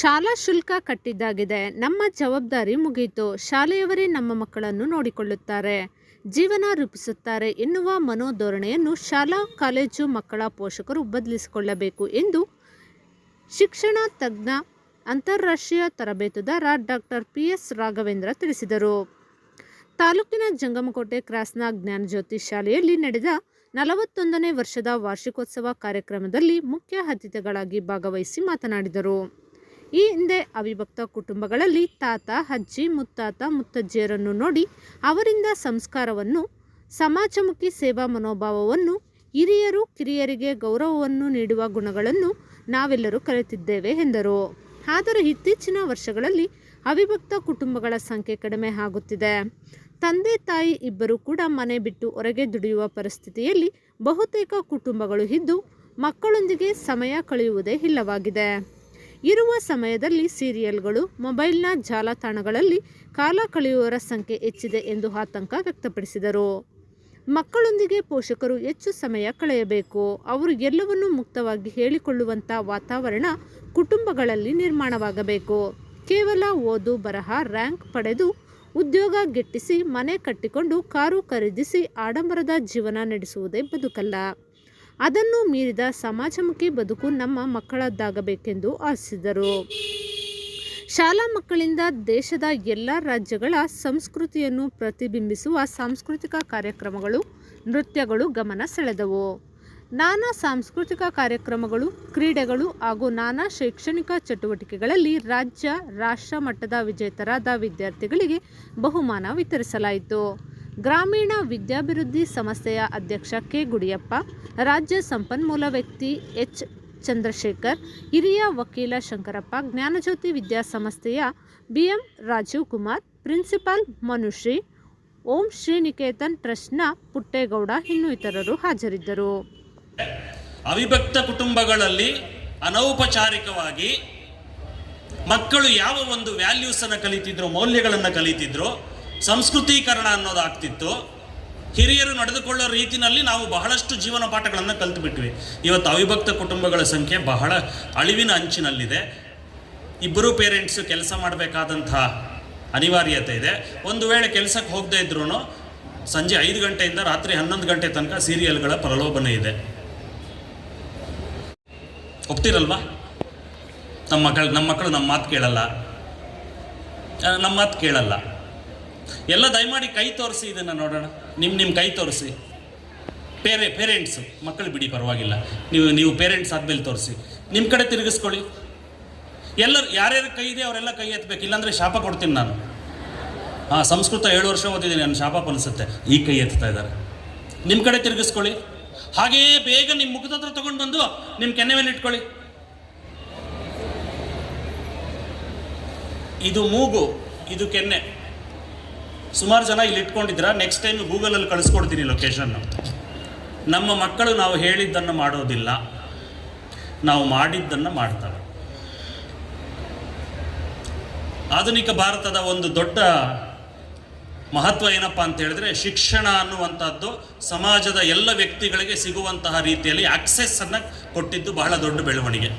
ಶಾಲಾ ಶುಲ್ಕ ಕಟ್ಟಿದ್ದಾಗಿದೆ. ನಮ್ಮ ಜವಾಬ್ದಾರಿ ಮುಗಿಯಿತು ಶಾಲೆಯವರೇ ನಮ್ಮ ಮಕ್ಕಳನ್ನು ನೋಡಿಕೊಳ್ಳುತ್ತಾರೆ. ಜೀವನ ರೂಪಿಸುತ್ತಾರೆ ಎನ್ನುವ ಮನೋಧೋರಣೆಯನ್ನು ಶಾಲಾ, ಕಾಲೇಜು ಮಕ್ಕಳ ಪೋಷಕರು ಬದಲಿಸಿಕೊಳ್ಳಬೇಕು ಎಂದು ಶಿಕ್ಷಣ ತಜ್ಞ, ಅಂತಾರಾಷ್ಟ್ರೀಯ ತರಬೇತುದಾರ ಡಾಕ್ಟರ್ ಪಿ ಎಸ್ ರಾಘವೇಂದ್ರ ತಿಳಿಸಿದರು. ತಾಲೂಕಿನ ಜಂಗಮಕೋಟೆ ಕ್ರಾಸ್ನ ಜ್ಞಾನಜ್ಯೋತಿ ಶಾಲೆಯಲ್ಲಿ ನಡೆದ ನಲವತ್ತೊಂದನೇ ವರ್ಷದ ವಾರ್ಷಿಕೋತ್ಸವ ಕಾರ್ಯಕ್ರಮದಲ್ಲಿ ಮುಖ್ಯ ಅತಿಥಿಗಳಾಗಿ ಭಾಗವಹಿಸಿ ಮಾತನಾಡಿದರು. ಈ ಹಿಂದೆ ಅವಿಭಕ್ತ ಕುಟುಂಬಗಳಲ್ಲಿ ತಾತ, ಅಜ್ಜಿ, ಮುತ್ತಾತ, ಮುತ್ತಜ್ಜಿಯರನ್ನು ನೋಡಿ ಅವರಿಂದ ಸಂಸ್ಕಾರವನ್ನು, ಸಮಾಜಮುಖಿ ಸೇವಾ ಮನೋಭಾವವನ್ನು, ಹಿರಿಯರು ಕಿರಿಯರಿಗೆ ಗೌರವವನ್ನು ನೀಡುವ ಗುಣಗಳನ್ನು ನಾವೆಲ್ಲರೂ ಕಲಿತಿದ್ದೇವೆ ಎಂದರು. ಆದರೆ ಇತ್ತೀಚಿನ ವರ್ಷಗಳಲ್ಲಿ ಅವಿಭಕ್ತ ಕುಟುಂಬಗಳ ಸಂಖ್ಯೆ ಕಡಿಮೆ ಆಗುತ್ತಿದೆ. ತಂದೆ, ತಾಯಿ ಇಬ್ಬರು ಕೂಡ ಮನೆ ಬಿಟ್ಟು ಹೊರಗೆ ದುಡಿಯುವ ಪರಿಸ್ಥಿತಿಯಲ್ಲಿ ಬಹುತೇಕ ಕುಟುಂಬಗಳು ಇದ್ದು ಮಕ್ಕಳೊಂದಿಗೆ ಸಮಯ ಕಳೆಯುವುದೇ ಇಲ್ಲವಾಗಿದೆ. ಇರುವ ಸಮಯದಲ್ಲಿ ಸೀರಿಯಲ್ಗಳು ಮೊಬೈಲ್ನ ಜಾಲತಾಣಗಳಲ್ಲಿ ಕಾಲ ಕಳೆಯುವವರ ಸಂಖ್ಯೆ ಹೆಚ್ಚಿದೆ ಎಂದು ಆತಂಕ ವ್ಯಕ್ತಪಡಿಸಿದರು. ಮಕ್ಕಳೊಂದಿಗೆ ಪೋಷಕರು ಹೆಚ್ಚು ಸಮಯ ಕಳೆಯಬೇಕು. ಅವರು ಎಲ್ಲವನ್ನೂ ಮುಕ್ತವಾಗಿ ಹೇಳಿಕೊಳ್ಳುವಂಥ ವಾತಾವರಣ ಕುಟುಂಬಗಳಲ್ಲಿ ನಿರ್ಮಾಣವಾಗಬೇಕು. ಕೇವಲ ಓದು ಬರಹ, ರ್ಯಾಂಕ್ ಪಡೆದು ಉದ್ಯೋಗ ಗಿಟ್ಟಿಸಿ ಮನೆ ಕಟ್ಟಿಕೊಂಡು ಕಾರು ಖರೀದಿಸಿ ಆಡಂಬರದ ಜೀವನ ನಡೆಸುವುದೇ ಬದುಕಲ್ಲ. ಅದನ್ನು ಮೀರಿದ ಸಮಾಜಮುಖಿ ಬದುಕು ನಮ್ಮ ಮಕ್ಕಳದ್ದಾಗಬೇಕೆಂದು ಆಶಿಸಿದರು. ಶಾಲಾ ಮಕ್ಕಳಿಂದ ದೇಶದ ಎಲ್ಲ ರಾಜ್ಯಗಳ ಸಂಸ್ಕೃತಿಯನ್ನು ಪ್ರತಿಬಿಂಬಿಸುವ ಸಾಂಸ್ಕೃತಿಕ ಕಾರ್ಯಕ್ರಮಗಳು, ನೃತ್ಯಗಳು ಗಮನ ಸೆಳೆದವು. ನಾನಾ ಸಾಂಸ್ಕೃತಿಕ ಕಾರ್ಯಕ್ರಮಗಳು, ಕ್ರೀಡೆಗಳು ಹಾಗೂ ನಾನಾ ಶೈಕ್ಷಣಿಕ ಚಟುವಟಿಕೆಗಳಲ್ಲಿ ರಾಜ್ಯ ರಾಷ್ಟ್ರ ಮಟ್ಟದ ವಿಜೇತರಾದ ವಿದ್ಯಾರ್ಥಿಗಳಿಗೆ ಬಹುಮಾನ ವಿತರಿಸಲಾಯಿತು. ಗ್ರಾಮೀಣ ವಿದ್ಯಾಭಿವೃದ್ಧಿ ಸಂಸ್ಥೆಯ ಅಧ್ಯಕ್ಷ ಕೆ. ಗುಡಿಯಪ್ಪ, ರಾಜ್ಯ ಸಂಪನ್ಮೂಲ ವ್ಯಕ್ತಿ ಎಚ್. ಚಂದ್ರಶೇಖರ್, ಹಿರಿಯ ವಕೀಲ ಶಂಕರಪ್ಪ, ಜ್ಞಾನಜ್ಯೋತಿ ವಿದ್ಯಾಸಂಸ್ಥೆಯ B M Rajeev Kumar, principal Manushri, Om Sriniketan ಟ್ರಸ್ಟ್ನ ಪುಟ್ಟೇಗೌಡ ಇನ್ನೂ ಇತರರು ಹಾಜರಿದ್ದರು. ಅವಿಭಕ್ತ ಕುಟುಂಬಗಳಲ್ಲಿ ಅನೌಪಚಾರಿಕವಾಗಿ ಮಕ್ಕಳು ಯಾವ ಒಂದು ವ್ಯಾಲ್ಯೂಸನ್ನು ಕಲಿತಿದ್ರು, ಮೌಲ್ಯಗಳನ್ನು ಕಲಿತಿದ್ರು ಸಂಸ್ಕೃತೀಕರಣ ಅನ್ನೋದಾಗ್ತಿತ್ತು. ಹಿರಿಯರು ನಡೆದುಕೊಳ್ಳೋ ರೀತಿನಲ್ಲಿ ನಾವು ಬಹಳಷ್ಟು ಜೀವನ ಪಾಠಗಳನ್ನು ಕಲ್ತುಬಿಟ್ವಿ. ಇವತ್ತು ಅವಿಭಕ್ತ ಕುಟುಂಬಗಳ ಸಂಖ್ಯೆ ಬಹಳ ಅಳಿವಿನ ಅಂಚಿನಲ್ಲಿದೆ. ಇಬ್ಬರು ಪೇರೆಂಟ್ಸು ಕೆಲಸ ಮಾಡಬೇಕಾದಂಥ ಅನಿವಾರ್ಯತೆ ಇದೆ. ಒಂದು ವೇಳೆ ಕೆಲಸಕ್ಕೆ ಹೋಗದೇ ಇದ್ರೂ ಸಂಜೆ ಐದು ಗಂಟೆಯಿಂದ ರಾತ್ರಿ ಹನ್ನೊಂದು ಗಂಟೆ ತನಕ ಸೀರಿಯಲ್ಗಳ ಪ್ರಲೋಭನೆ ಇದೆ. ಒಪ್ತಿರಲ್ವಾ? ನಮ್ಮ ಮಕ್ಕಳು ನಮ್ಮ ಮಕ್ಕಳು ನಮ್ಮ ಮಾತು ಕೇಳಲ್ಲ. ನಮ್ಮ ಮಾತು ಕೇಳಲ್ಲ. ಎಲ್ಲ ದಯಮಾಡಿ ಕೈ ತೋರಿಸಿ ಇದನ್ನು ನೋಡೋಣ. ನಿಮ್ಮ ನಿಮ್ಮ ಕೈ ತೋರಿಸಿ. ಪೇರೆ ಪೇರೆಂಟ್ಸು ಮಕ್ಕಳು ಬಿಡಿ, ಪರವಾಗಿಲ್ಲ. ನೀವು ನೀವು ಪೇರೆಂಟ್ಸ್ ಆದಮೇಲೆ ತೋರಿಸಿ. ನಿಮ್ಮ ಕಡೆ ತಿರುಗಿಸ್ಕೊಳ್ಳಿ. ಎಲ್ಲರು, ಯಾರ್ಯಾರ ಕೈ ಇದೆ ಅವರೆಲ್ಲ ಕೈ ಎತ್ತಬೇಕು ಇಲ್ಲಾಂದರೆ ಶಾಪ ಕೊಡ್ತೀನಿ ನಾನು. ಹಾಂ ಸಂಸ್ಕೃತ ಏಳು ವರ್ಷ ಓದಿದ್ದೀನಿ, ನನ್ನ ಶಾಪ ಅನಿಸುತ್ತೆ ಈ ಕೈ ಎತ್ತಾ ಇದ್ದಾರೆ. ನಿಮ್ಮ ಕಡೆ ತಿರುಗಿಸ್ಕೊಳ್ಳಿ. ಹಾಗೆಯೇ ಬೇಗ ನಿಮ್ಮ ಮುಖದ ಹತ್ರ ತೊಗೊಂಡು ಬಂದು ನಿಮ್ಮ ಕೆನ್ನೆ ಮೇಲೆ ಇಟ್ಕೊಳ್ಳಿ. ಇದು ಮೂಗು, ಇದು ಕೆನ್ನೆ. ಸುಮಾರು ಜನ ಇಲ್ಲಿ ಇಟ್ಕೊಂಡಿದ್ದೀರಾ? ನೆಕ್ಸ್ಟ್ ಟೈಮ್ ಗೂಗಲಲ್ಲಿ ಕಳಿಸ್ಕೊಡ್ತೀನಿ ಲೊಕೇಶನ್ನು ನಮ್ಮ ಮಕ್ಕಳು ನಾವು ಹೇಳಿದ್ದನ್ನು ಮಾಡೋದಿಲ್ಲ. ನಾವು ಮಾಡಿದ್ದನ್ನು ಮಾಡ್ತವೆ ಆಧುನಿಕ ಭಾರತದ ಒಂದು ದೊಡ್ಡ ಮಹತ್ವ ಏನಪ್ಪ ಅಂತ ಹೇಳಿದ್ರೆ ಶಿಕ್ಷಣ ಅನ್ನುವಂಥದ್ದು ಸಮಾಜದ ಎಲ್ಲ ವ್ಯಕ್ತಿಗಳಿಗೆ ಸಿಗುವಂತಹ ರೀತಿಯಲ್ಲಿ ಆಕ್ಸೆಸ್ ಅನ್ನು ಕೊಟ್ಟಿದ್ದು ಬಹಳ ದೊಡ್ಡ ಬೆಳವಣಿಗೆ.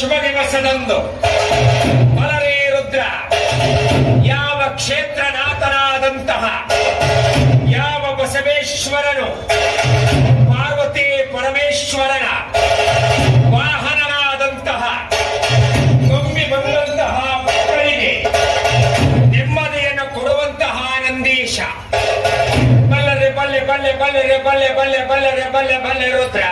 ಶುಭ ದಿವಸದಂದು ಮಲರೇ ರುದ್ರ, ಯಾವ ಕ್ಷೇತ್ರನಾಥನಾದಂತಹ, ಯಾವ ಬಸವೇಶ್ವರನು, ಪಾರ್ವತಿ ಪರಮೇಶ್ವರನ ವಾಹನನಾದಂತಹ ತುಂಬಿ ಬಂದಂತಹ ಮಕ್ಕಳಿಗೆ ನೆಮ್ಮದಿಯನ್ನು ಕೊಡುವಂತಹ ನಂದೀಶ. ಬಲ್ಲರೆ ಬಲ್ಲೆ ಬಲ್ಲೆ ಬಲ್ಲೆ ಬಲ್ಲೆ ಬಲ್ಲೆ ಬಲ್ಲೆ ಬಲ್ಲೆ ಬಲ್ಲೆ ರುದ್ರ.